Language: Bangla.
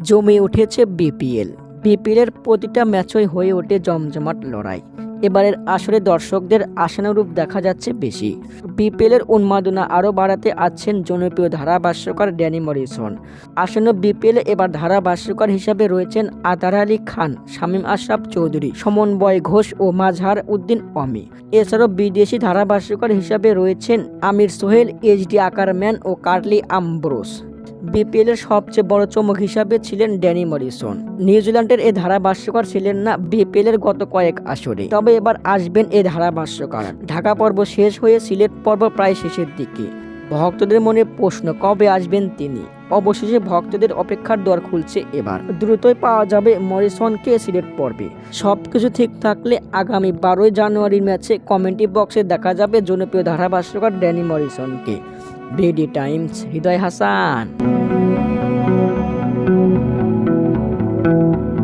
জমে উঠেছে বিপিএল। বিপিএলের প্রতিটা ম্যাচই হয়ে ওঠে জমজমাট লড়াই। এবারের আসরে দর্শকদের আশানুরূপ দেখা যাচ্ছে বেশি। বিপিএলের উন্মাদনা আরও বাড়াতে আছেন জনপ্রিয় ধারাভাষ্যকার ড্যানি মরিসন। আসন্ন বিপিএলে এবার ধারাভাষ্যকার হিসাবে রয়েছেন আতার আলী খান, শামীম আশরাফ চৌধুরী সমন্বয় ঘোষ ও মাঝহার উদ্দিন অমি। এছাড়াও বিদেশি ধারাভাষ্যকার হিসাবে রয়েছেন আমির সোহেল, এইচডি আকারম্যান ও কার্লি আম্ব্রোস। বিপিএল এর সবচেয়ে বড় চমক হিসাবে ছিলেন ড্যানি মরিসন। নিউজিল্যান্ডের এই ধারাভাষ্যকার ছিলেন না বিপিএল এর গত কয়েক আসরে। তবে এবার আসবেন এই ধারাভাষ্যকার। ঢাকা পর্ব শেষ হয়ে সিলেট পর্ব প্রায় শেষের দিকে। ভক্তদের মনে প্রশ্ন, কবে আসবেন তিনি? অবশেষে ভক্তদের অপেক্ষার দর খুলছে এবার। দ্রুতই পাওয়া যাবে মরিসনকে সিলেট পর্বে। সবকিছু ঠিক থাকলে আগামী বারোই জানুয়ারির ম্যাচে কমেন্টি বক্সে দেখা যাবে জনপ্রিয় ধারাভাষ্যকার Danny মরিসনকে। BD Times, Hridoy Hasan. Thank you.